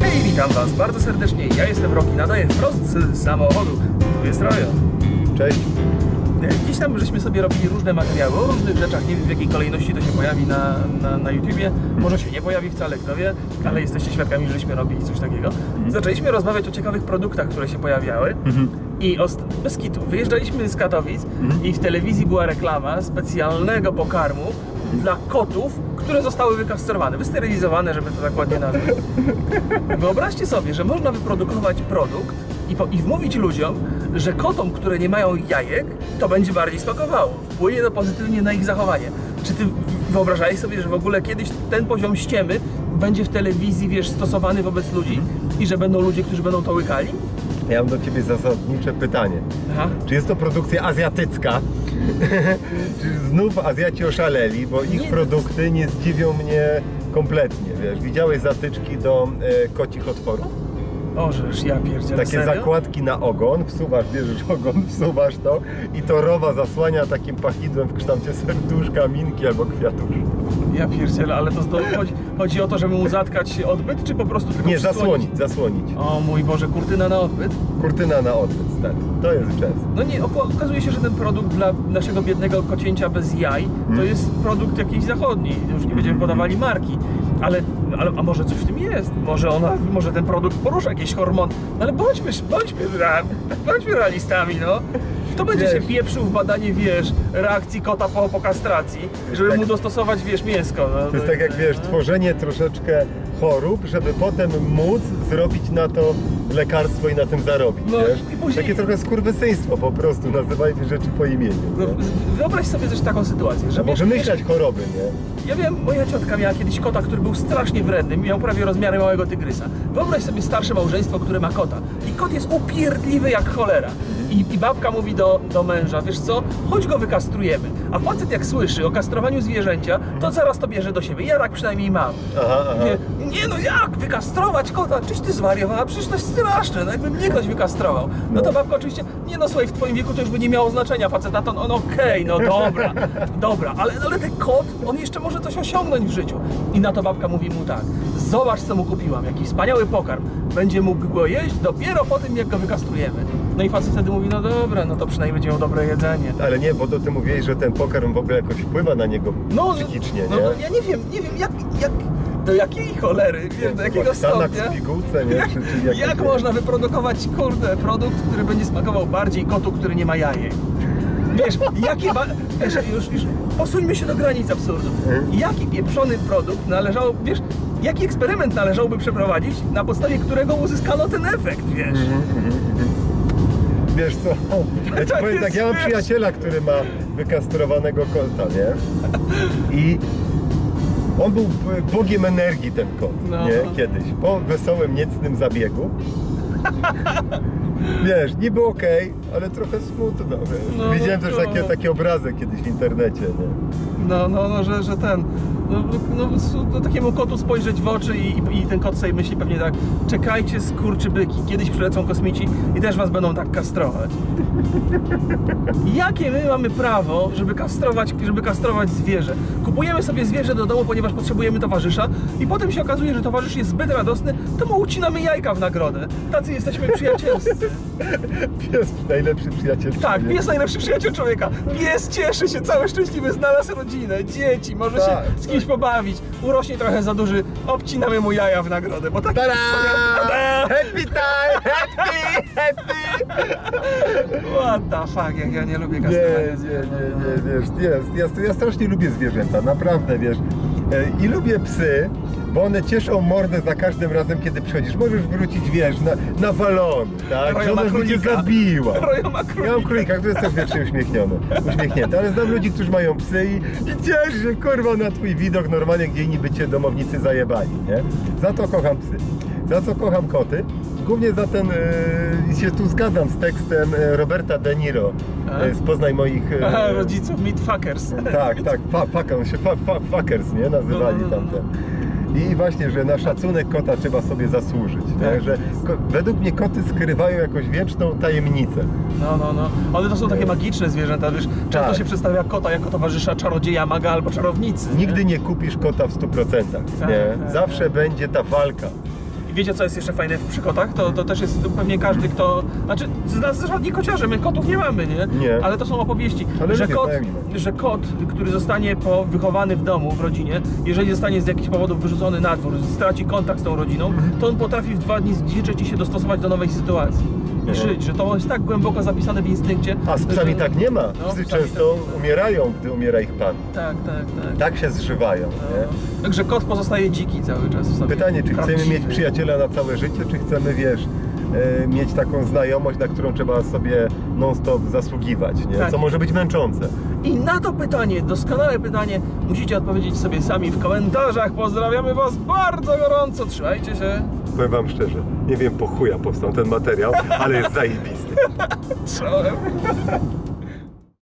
Hej, witam Was bardzo serdecznie. Ja jestem Roki, nadaję wprost z samochodu. Tu jest Rojo. Cześć. Dziś tam żeśmy sobie robili różne materiały o różnych rzeczach. Nie wiem w jakiej kolejności to się pojawi na, na, na YouTubie. Może się nie pojawi wcale, kto wie, ale jesteście świadkami, żeśmy robili coś takiego. Zaczęliśmy rozmawiać o ciekawych produktach, które się pojawiały. I ost- bez kitu, wyjeżdżaliśmy z Katowic i w telewizji była reklama specjalnego pokarmu dla kotów, które zostały wykastrowane, wysterylizowane, żeby to tak ładnie nazwać. Wyobraźcie sobie, że można wyprodukować produkt i, po, i wmówić ludziom, że kotom, które nie mają jajek, to będzie bardziej smakowało. Wpłynie to pozytywnie na ich zachowanie. Czy ty wyobrażałeś sobie, że w ogóle kiedyś ten poziom ściemy będzie w telewizji, wiesz, stosowany wobec ludzi i że będą ludzie, którzy będą to łykali? Ja mam do Ciebie zasadnicze pytanie. Aha. Czy jest to produkcja azjatycka? Czy znów Azjaci oszaleli, bo ich Nie. produkty nie zdziwią mnie kompletnie, wiesz? Widziałeś zatyczki do e, kocich otworów? Ożeż, ja pierdzielę, Takie serio? zakładki na ogon, wsuwasz, bierzesz ogon, wsuwasz to i to rowa zasłania takim pachidłem w kształcie serduszka, minki albo kwiatuszka. Ja pierdzielę, ale to chodzi, chodzi o to, żeby mu zatkać odbyt, czy po prostu tylko Nie, zasłonić, zasłonić. O mój Boże, kurtyna na odbyt? Kurtyna na odbyt, stary. To jest jazz. No nie, okazuje się, że ten produkt dla naszego biednego kocięcia bez jaj to jest produkt jakiś zachodni. Już nie będziemy podawali marki. Ale, ale a może coś w tym jest? Może ona, może ten produkt porusza jakieś hormon. No ale bądźmy, bądźmy, bądźmy realistami, no. Kto będzie Wiesz. się pieprzył w badanie, wiesz, reakcji kota po, po kastracji, żeby tak- mu dostosować, wiesz, mięsko? No, To jest tak jak wiesz, tworzenie troszeczkę chorób, żeby potem móc zrobić na to lekarstwo i na tym zarobić, No wiesz? później- Takie trochę skurwysyństwo po prostu, nazywajmy rzeczy po imieniu. No, wyobraź sobie też taką sytuację, że może wiesz, myśleć choroby, nie? Ja wiem, moja ciotka miała kiedyś kota, który był strasznie wredny, miał prawie rozmiary małego tygrysa. Wyobraź sobie starsze małżeństwo, które ma kota. I kot jest upierdliwy jak cholera. I, I babka mówi do, do męża, wiesz co, chodź go wykastrujemy. A facet jak słyszy o kastrowaniu zwierzęcia, to zaraz to bierze do siebie. Ja tak przynajmniej mam. Aha, aha. Nie, nie no jak, wykastrować kota? Czyś ty zwariowała? Przecież to jest straszne, no jakby mnie ktoś wykastrował. No to babka oczywiście, nie no słuchaj, w twoim wieku to już by nie miało znaczenia, faceta to, no, no okej, no dobra, dobra, ale, ale ten kot, on jeszcze może coś osiągnąć w życiu. I na to babka mówi mu tak, zobacz co mu kupiłam, jaki wspaniały pokarm, będzie mógł go jeść dopiero po tym, jak go wykastrujemy. No i facet wtedy mówi, no dobra, no to przynajmniej będzie miał dobre jedzenie. Ale nie, bo to ty mówiłeś, że ten pokarm w ogóle jakoś wpływa na niego No, psychicznie, no, nie? no ja nie wiem, nie wiem, jak, jak, do jakiej cholery, wiesz, do jakiego stopnia... w pigułce, nie? Czy, czy jak, Jak można wyprodukować, kurde, produkt, który będzie smakował bardziej kotu, który nie ma jajek? Wiesz, jakie ba... wiesz, już, już posuńmy się do granic absurdu. Mhm. Jaki pieprzony produkt należał, wiesz, jaki eksperyment należałoby przeprowadzić, na podstawie którego uzyskano ten efekt, wiesz? Mhm. Wiesz co, ja ci powiem tak, ja mam przyjaciela, który ma wykastrowanego kota, nie? I on był b- bogiem energii ten kot, No. nie? Kiedyś, po wesołym, niecnym zabiegu. Wiesz, niby okej, ale trochę smutno, wiesz. No, Widziałem no, też no. takie, taki obrazek kiedyś w internecie, nie? No, no, no, że, że ten, no, no, no, no takiemu kotu spojrzeć w oczy i, i ten kot sobie myśli pewnie tak, czekajcie skurczybyki, kiedyś przylecą kosmici i też was będą tak kastrować. Jakie my mamy prawo, żeby kastrować, żeby kastrować zwierzę? Kupujemy sobie zwierzę do domu, ponieważ potrzebujemy towarzysza i potem się okazuje, że towarzysz jest zbyt radosny, to mu ucinamy jajka w nagrodę. Tacy jesteśmy przyjacielscy. Pies najlepszy przyjaciel. Tak, nie? pies najlepszy przyjaciel człowieka. Pies cieszy się, cały szczęśliwy, znalazł rodzinę, dzieci, może Tak, się z kimś pobawić. Urośnie trochę za duży, obcinamy mu jaja w nagrodę, bo tak Tada! Happy time! Happy! Happy! What the fuck, jak ja nie lubię Nie, kastrowania nie, nie, nie, wiesz, jest, ja, ja strasznie lubię zwierzęta, naprawdę, wiesz. E, I lubię psy, bo one cieszą mordę za każdym razem, kiedy przychodzisz. Możesz wrócić, wiesz, na, na walon, tak? Rojo Że ma ona by cię królika. zabiła. Rojo ma Ja mam królika. królika, który jest też wiecznie uśmiechniony, uśmiechnięty, ale znam ludzi, którzy mają psy i, i cieszy się, kurwa, na twój widok normalnie, gdzie inni by cię domownicy zajebali, nie? Za to kocham psy. Za co kocham koty? Głównie za ten, i się tu zgadzam z tekstem e, Roberta De Niro e, z Poznaj moich... e, Aha, rodziców, meat fuckers. tak, tak, fa, fuck, on się fa, fa, fuckers, nie? Nazywali No, no, no, tamte. I właśnie, że na szacunek kota trzeba sobie zasłużyć. Tak. Nie? Że według mnie koty skrywają jakąś wieczną tajemnicę. No, no, no. One to są takie magiczne zwierzęta, wiesz. Często Tak. się przedstawia kota jako towarzysza czarodzieja, maga albo czarownicy. Nigdy nie kupisz kota w 100%. Tak, nie? tak, Zawsze tak. będzie ta walka. I wiecie, co jest jeszcze fajne przy kotach? To, to też jest pewnie każdy, kto... Znaczy, z nas żadni kociarze, my kotów nie mamy, nie? Nie. Ale to są opowieści, Ale że, kot, imię. że kot, który zostanie po, wychowany w domu, w rodzinie, jeżeli zostanie z jakichś powodów wyrzucony na dwór, straci kontakt z tą rodziną, Mhm. to on potrafi w dwa dni zdziczeć i się dostosować do nowej sytuacji. Mhm. żyć, że to jest tak głęboko zapisane w instynkcie. A z psami że- tak nie ma. No, Psy psami często tak umierają, gdy umiera ich pan. Tak, tak, tak. Tak się zżywają. No. Także kot pozostaje dziki cały czas w sobie. Pytanie, czy chcemy Prawdziwy. mieć przyjaciela na całe życie, czy chcemy, wiesz, e, mieć taką znajomość, na którą trzeba sobie non-stop zasługiwać, nie? Tak. Co może być męczące. I na to pytanie, doskonałe pytanie, musicie odpowiedzieć sobie sami w komentarzach. Pozdrawiamy Was bardzo gorąco. Trzymajcie się. Powiem wam szczerze, nie wiem po chuja powstał ten materiał, ale jest zajebisty. Czołem.